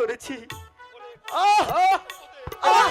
করেছি। আহ! আহ!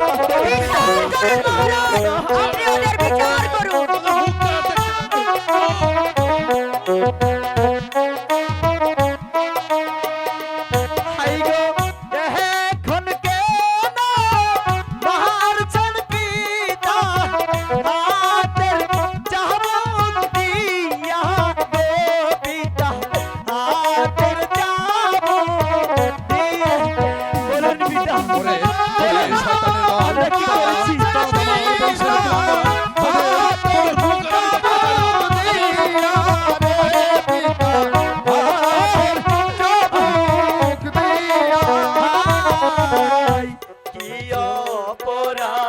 Con el abre un. Apara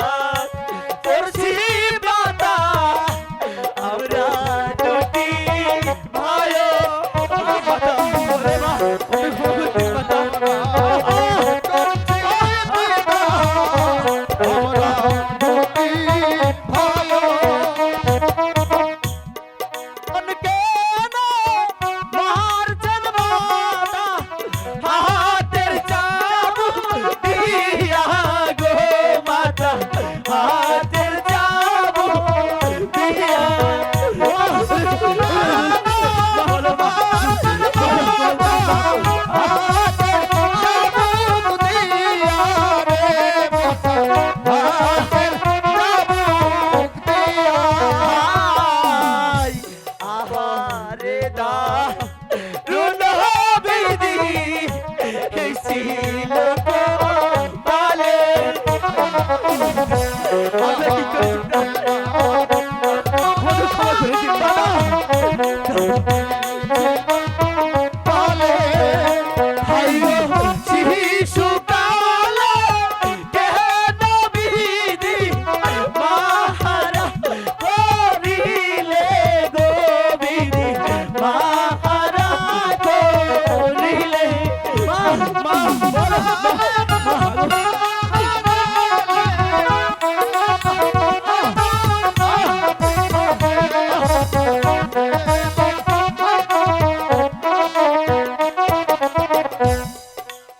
বেদা রুন হবে দিদি ছিল পালে